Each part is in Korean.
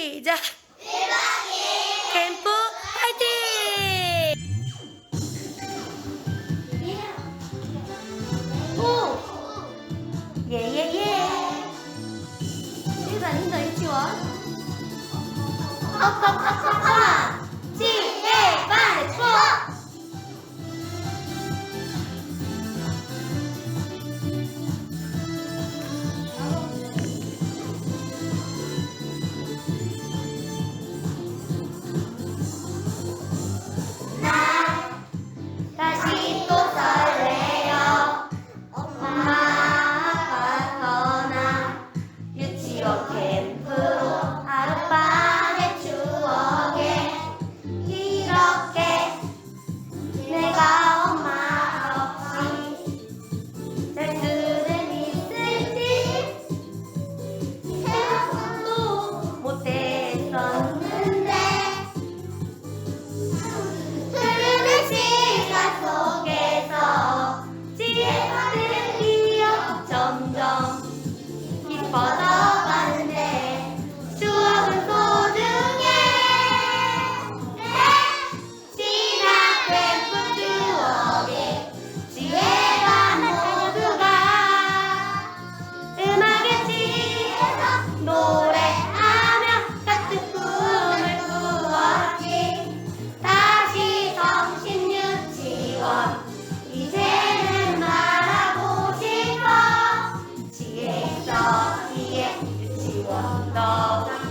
시작! 캠프 파이팅! 오! 예예예! 이거 아닌가 유치원? 컵컵컵컵컵! 지혜반 컵! 好。希望到达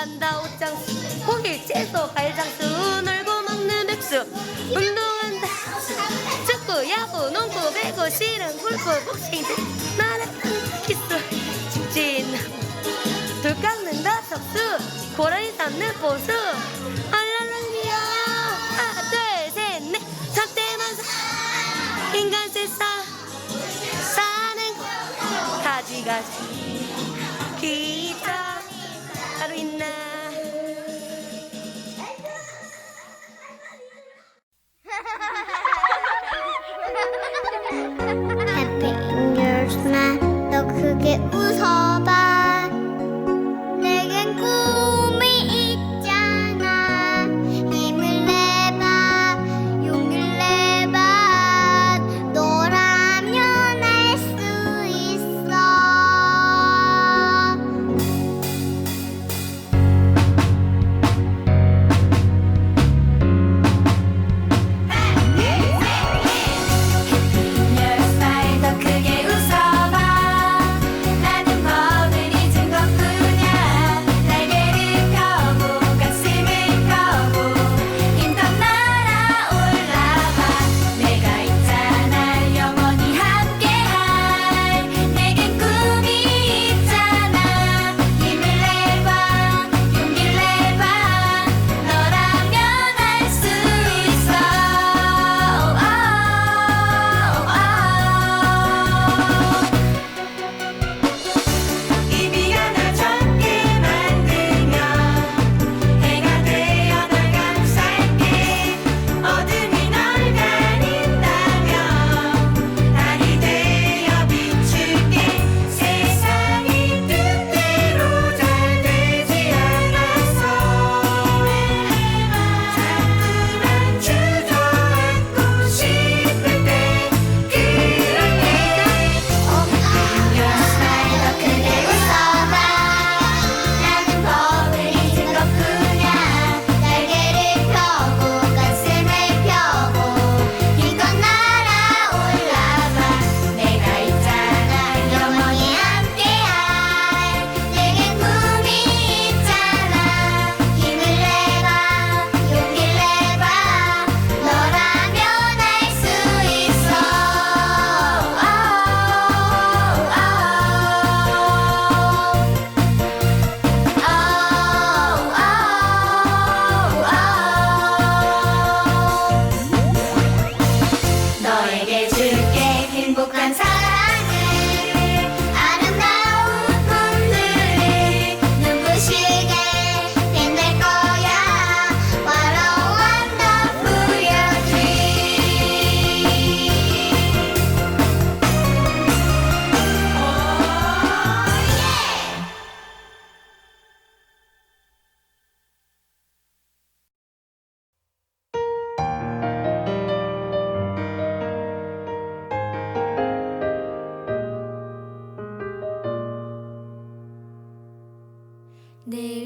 한다 옷장수. 고기 채소 발장수. 놀고 먹는 맥주 운동한다. 축구 야구 농구 배구 실은 골프 복싱 마라톤 키스 직진. 돌 깎는 다석수. 고라니 삶는 보수. 알랄랄리야. 하나 둘셋넷. 적대만사. 인간 세상 사는 가지가지. 너에게 줄게. 행복한 사랑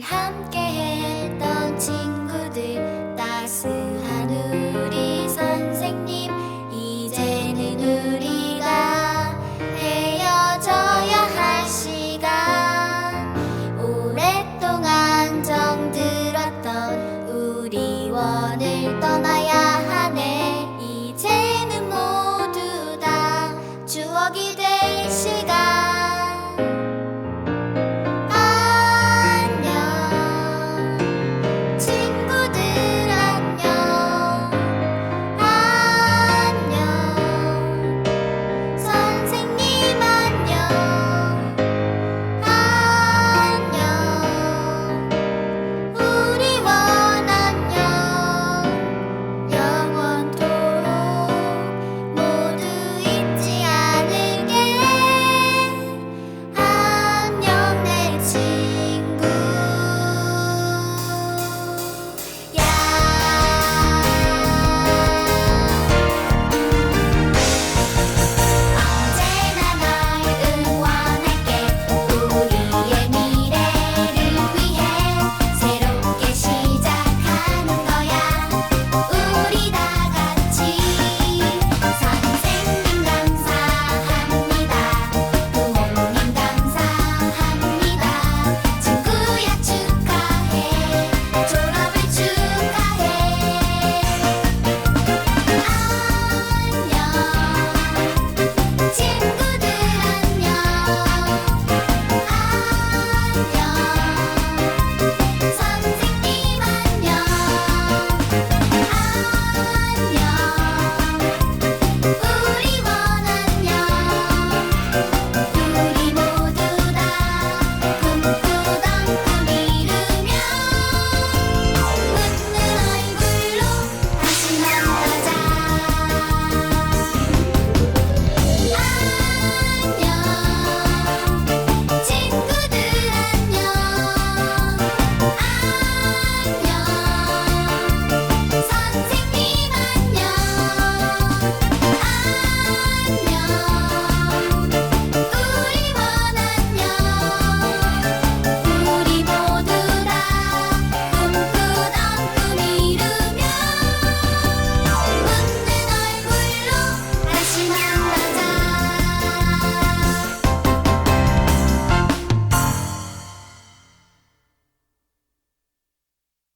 함께